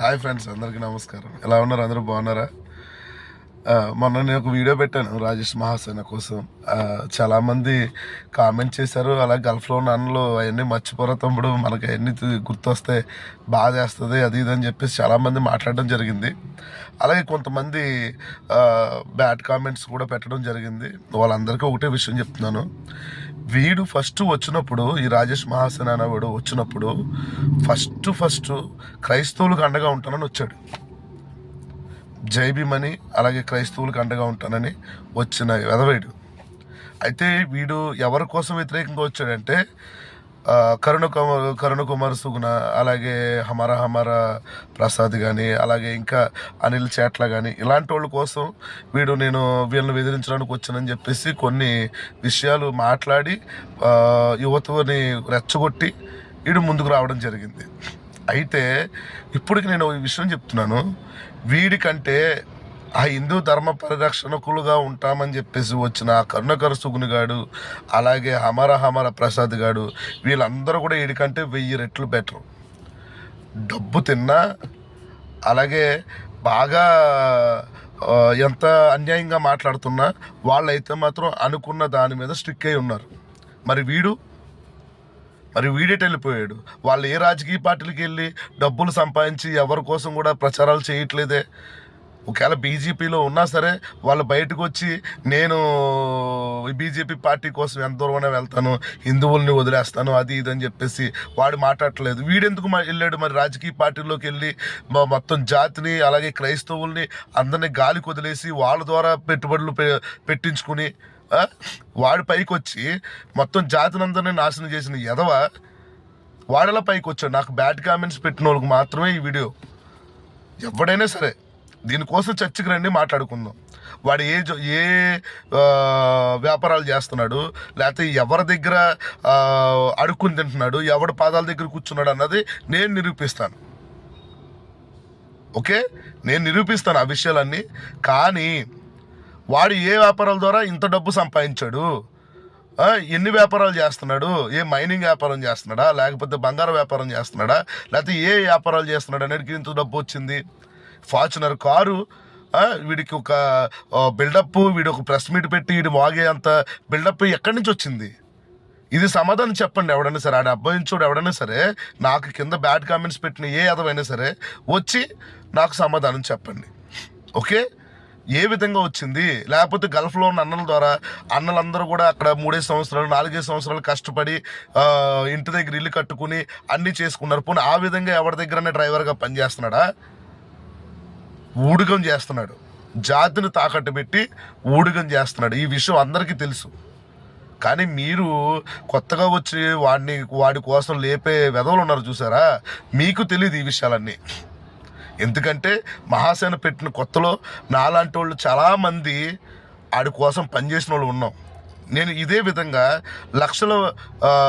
Hi friends అందరికీ నమస్కారం. ఎలా ఉన్నారు? అందరూ బాగున్నారా? మొన్న నేను ఒక వీడియో పెట్టాను రాజేష్ మహాసేన కోసం. చాలామంది కామెంట్ చేశారు. అలా గల్ఫ్లో ఉన్న అన్నలు అవన్నీ మర్చిపోరా తమ్ముడు మనకి అవన్నీ గుర్తొస్తే బాధ వేస్తుంది అది ఇది అని చెప్పేసి చాలామంది మాట్లాడడం జరిగింది. అలాగే కొంతమంది బ్యాడ్ కామెంట్స్ కూడా పెట్టడం జరిగింది. వాళ్ళందరికీ ఒకటే విషయం చెప్తున్నాను. వీడు ఫస్ట్ వచ్చినప్పుడు ఈ రాజేష్ మహాసేన అనేవాడు వచ్చినప్పుడు ఫస్ట్ ఫస్ట్ క్రైస్తవులకు అండగా ఉంటానని వచ్చాడు. జైబీమని అలాగే క్రైస్తవులకు అండగా ఉంటానని వచ్చిన వెదవేడు. అయితే వీడు ఎవరి కోసం వ్యతిరేకంగా వచ్చాడంటే కరుణ కుమార్ కరుణ కుమార్ సుగుణ అలాగే హమారా హమారా ప్రసాద్ కానీ అలాగే ఇంకా అనిల్ చేట్ల కానీ ఇలాంటి వాళ్ళ కోసం వీడు నేను వీళ్ళని బెదిరించడానికి వచ్చానని చెప్పేసి కొన్ని విషయాలు మాట్లాడి యువతని రెచ్చగొట్టి వీడు ముందుకు రావడం జరిగింది. అయితే ఇప్పటికి నేను ఈ విషయం చెప్తున్నాను. వీడికంటే ఆ హిందూ ధర్మ పరిరక్షణకులుగా ఉంటామని చెప్పేసి వచ్చిన ఆ కరుణకర సుగుని గాడు అలాగే హమర హమర ప్రసాద్ గాడు వీళ్ళందరూ కూడా వీడికంటే వెయ్యి రెట్లు బెటర్. డబ్బు తిన్నా అలాగే బాగా ఎంత అన్యాయంగా మాట్లాడుతున్నా వాళ్ళైతే మాత్రం అనుకున్న దాని మీద స్టిక్ అయి ఉన్నారు. మరి వీడు మరి వీడేటి వెళ్ళిపోయాడు. వాళ్ళు ఏ రాజకీయ పార్టీలకు వెళ్ళి డబ్బులు సంపాదించి ఎవరి కోసం కూడా ప్రచారాలు చేయట్లేదే. ఒకవేళ బీజేపీలో ఉన్నా సరే వాళ్ళు బయటకు వచ్చి నేను బీజేపీ పార్టీ కోసం ఎంత దూరమైనా వెళ్తాను హిందువుల్ని వదిలేస్తాను అది ఇది అని చెప్పేసి వాడు మాట్లాడట్లేదు. వీడెందుకు మ- వెళ్ళాడు మరి రాజకీయ పార్టీలోకి వెళ్ళి మొత్తం జాతిని అలాగే క్రైస్తవుల్ని అందరినీ గాలికి వదిలేసి వాళ్ళ ద్వారా పెట్టుబడులు పె- పెట్టించుకుని వాడి పైకి వచ్చి మొత్తం జాతినందరినీ నాశనం చేసిన ఎదవ వాడలా పైకి వచ్చాడు నాకు బ్యాడ్ కామెంట్స్ పెట్టిన వాళ్ళకి మాత్రమే ఈ వీడియో. ఎవడైనా సరే దీనికోసం చర్చకి రండి మాట్లాడుకుందాం. వాడు ఏ ఏ వ్యాపారాలు చేస్తున్నాడు లేకపోతే ఎవరి దగ్గర అడుక్కుని తింటున్నాడు ఎవడి పాదాల దగ్గర కూర్చున్నాడు అన్నది నేను నిరూపిస్తాను. ఓకే? నేను నిరూపిస్తాను ఆ విషయాలన్నీ. కానీ వాడు ఏ వ్యాపారాల ద్వారా ఇంత డబ్బు సంపాదించాడు? ఎన్ని వ్యాపారాలు చేస్తున్నాడు? ఏ మైనింగ్ వ్యాపారం చేస్తున్నాడా? లేకపోతే బంగారం వ్యాపారం చేస్తున్నాడా? లేకపోతే ఏ వ్యాపారాలు చేస్తున్నాడు అనేది ఇంత డబ్బు వచ్చింది? ఫార్చునర్ కారు వీడికి ఒక బిల్డప్ వీడు ఒక ప్రెస్ మీట్ పెట్టి వీడు వాగే అంత బిల్డప్ ఎక్కడి నుంచి వచ్చింది? ఇది సమాధానం చెప్పండి. ఎవడైనా సరే ఆడ అబ్బాయించోడు ఎవడైనా సరే నాకు కింద బ్యాడ్ కామెంట్స్ పెట్టిన ఏ అదవైనా సరే వచ్చి నాకు సమాధానం చెప్పండి. ఓకే? ఏ విధంగా వచ్చింది? లేకపోతే గల్ఫ్లో ఉన్న అన్నల ద్వారా అన్నలందరూ కూడా అక్కడ మూడే సంవత్సరాలు నాలుగే సంవత్సరాలు కష్టపడి ఇంటి దగ్గర ఇల్లు కట్టుకుని అన్నీ చేసుకున్నారు. పోనీ ఆ విధంగా ఎవరి దగ్గరనే డ్రైవర్గా పనిచేస్తున్నాడా? ఊడిగం చేస్తున్నాడు. జాతిని తాకట్టు పెట్టి ఊడిగం చేస్తున్నాడు. ఈ విషయం అందరికీ తెలుసు. కానీ మీరు కొత్తగా వచ్చి వాడిని వాడి కోసం లేపే వెధవలు ఉన్నారు చూసారా? మీకు తెలియదు ఈ విషయాలన్నీ. ఎందుకంటే మహాసేన పెట్టిన కొత్తలో నాలాంటి వాళ్ళు చాలామంది ఆడి కోసం పనిచేసిన వాళ్ళు ఉన్నాం. నేను ఇదే విధంగా లక్షల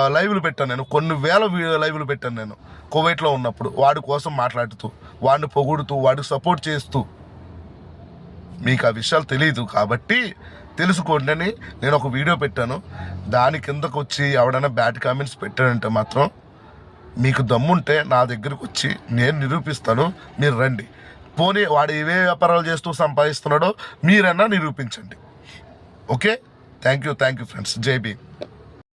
లైవ్లు పెట్టాను నేను. కొన్ని వేల వీ- లైవ్లు పెట్టాను నేను కువైట్లో ఉన్నప్పుడు. వాడి కోసం మాట్లాడుతూ వాడిని పొగుడుతూ వాడికి సపోర్ట్ చేస్తూ. మీకు ఆ విషయాలు తెలియదు కాబట్టి తెలుసుకోండి అని నేను ఒక వీడియో పెట్టాను. దాని కిందకు వచ్చి ఎవడైనా బ్యాడ్ కామెంట్స్ పెట్టాడంటే మాత్రం మీకు దమ్ముంటే నా దగ్గరకు వచ్చి నేను నిరూపిస్తాను మీరు రండి. పోనీ వాడు ఏవే వ్యాపారాలు చేస్తూ సంపాదిస్తున్నాడో మీరన్నా నిరూపించండి. Okay? Thank you thank you friends. జై భీమ్.